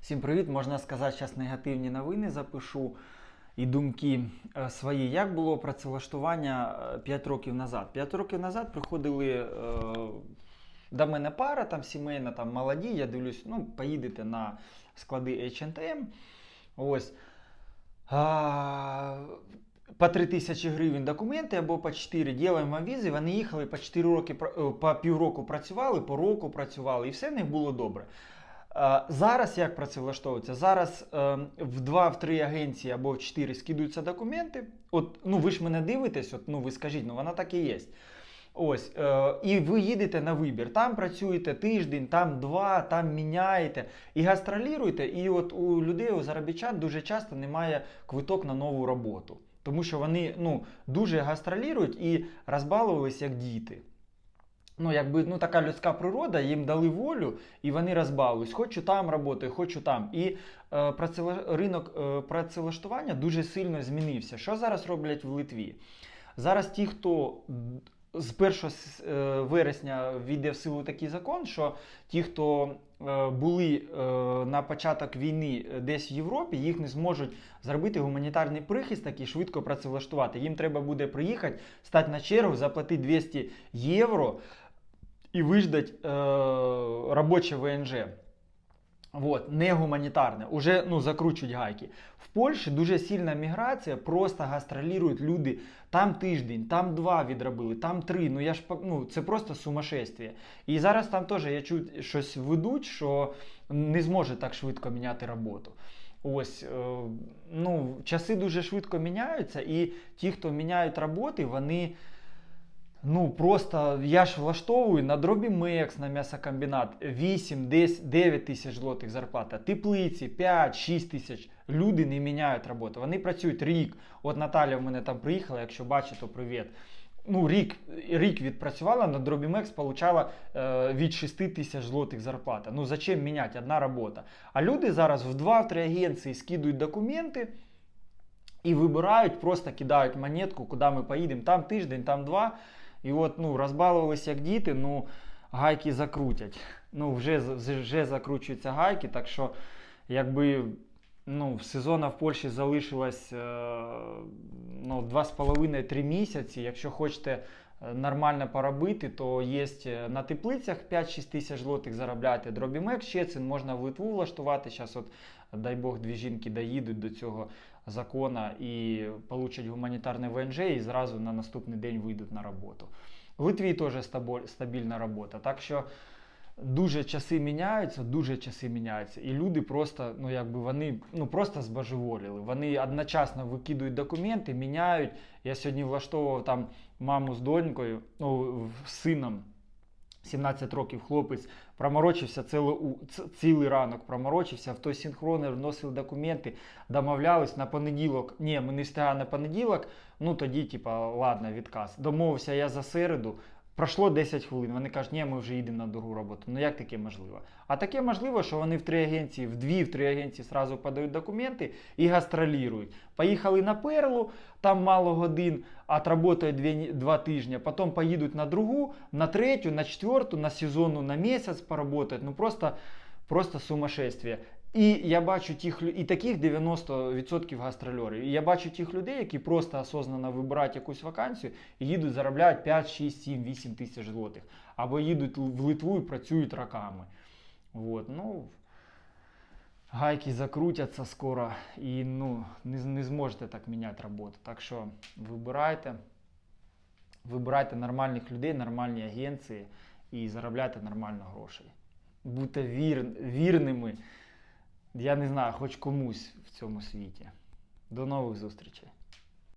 Всім привіт! Можна сказати, зараз негативні новини запишу і думки е, свої. Як було працевлаштування 5 років назад? 5 років назад приходили е, до мене пара, там сімейна, там молоді. Я дивлюсь, ну, поїдете на склади H&M. Ось. А, по 3 тисячі гривень документи або по 4 ділаємо візи. Вони їхали по 4 роки, е, по півроку працювали, по року працювали, і все в них було добре. Зараз як працевлаштовується? Зараз е, в 2-3 агенції або в 4 скидаються документи. От, ну ви ж мене дивитесь, от, ну ви скажіть, ну вона так і є. Ось, е, і ви їдете на вибір. Там працюєте тиждень, там два, там міняєте і гастроліруєте. І от у людей, у заробітчан дуже часто немає квиток на нову роботу. Тому що вони ну, дуже гастролірують і розбалувались як діти. Ну, якби ну, така людська природа, їм дали волю, і вони розбавились. Хочу там працюю, хочу там. І е, працевла- ринок е, працевлаштування дуже сильно змінився. Що зараз роблять в Литві? Зараз ті, хто з 1 е, вересня війде в силу такий закон, що ті, хто е, були е, на початок війни десь в Європі, їх не зможуть зробити гуманітарний прихисток і швидко працевлаштувати. Їм треба буде приїхати, стати на чергу, заплатити 200 євро і виждать е, робоче ВНЖ. Вот, не гуманітарне, уже ну, закручують гайки. В Польщі дуже сильна міграція, просто гастролірують люди. Там тиждень, там два відробили, там три. Ну я ж ну, це просто сумасшествие. І зараз там теж я чую, щось ведуть, що не зможе так швидко міняти роботу. Ось, е, ну, часи дуже швидко міняються, і ті, хто міняють роботи, вони. Ну, просто я ж влаштовую на дробі Мекс, на м'ясокомбінат 8, 10, 9 тисяч злотих зарплата, теплиці 5, 6 тисяч. Люди не міняють роботу. Вони працюють рік. От Наталя в мене там приїхала, якщо бачить, то привіт. Ну, рік, рік відпрацювала, на дробі Мекс получала е, від 6 тисяч злотих зарплата. Ну, зачем міняти? Одна робота. А люди зараз в 2-3 агенції скидують документи. І вибирають, просто кидають монетку, куди ми поїдемо. Там тиждень, там два. І от ну, розбалувалися як діти, ну гайки закрутять. Ну, вже, вже закручуються гайки, так що якби ну, в в Польщі залишилось е, ну, 2,5-3 місяці. Якщо хочете нормально поробити, то є на теплицях 5-6 тисяч злотих заробляти. Дробімек, Щецин, можна в Литву влаштувати. Зараз, от, дай Бог, дві жінки доїдуть до цього закона і получать гуманітарне ВНЖ і зразу на наступний день вийдуть на роботу. В Литві теж стабільна робота. Так що дуже часи міняються, дуже часи міняються. І люди просто, ну якби вони ну просто збожеволіли. Вони одночасно викидують документи, міняють. Я сьогодні влаштовував там маму з донькою, ну, сином. 17 років хлопець проморочився цілий, цілий ранок, проморочився, в той синхронер вносив документи, домовлялись на понеділок. Ні, ми не встигаємо на понеділок, ну тоді, типа, ладно, відказ. Домовився я за середу. Пройшло 10 хвилин. Вони кажуть, ні, ми вже їдемо на другу роботу. Ну як таке можливо? А таке можливо, що вони в три агенції, в дві, в три агенції зразу подають документи і гастролірують. Поїхали на перлу, там мало годин, отработають два тижні, потім поїдуть на другу, на третю, на четверту, на сезонну, на місяць поработають. Ну просто, просто сумасшествие. І я бачу тих і таких 90% гастрольорів. І я бачу тих людей, які просто осознанно вибирають якусь вакансію і їдуть, заробляють 5, 6, 7, 8 тисяч злотих. Або їдуть в Литву і працюють роками. Вот, ну, гайки закрутяться скоро і ну, не, не зможете так міняти роботу. Так що вибирайте, вибирайте нормальних людей, нормальні агенції і заробляйте нормально грошей. Будьте вір, вірними, я не знаю, хоч комусь в цьому світі. До нових зустрічей.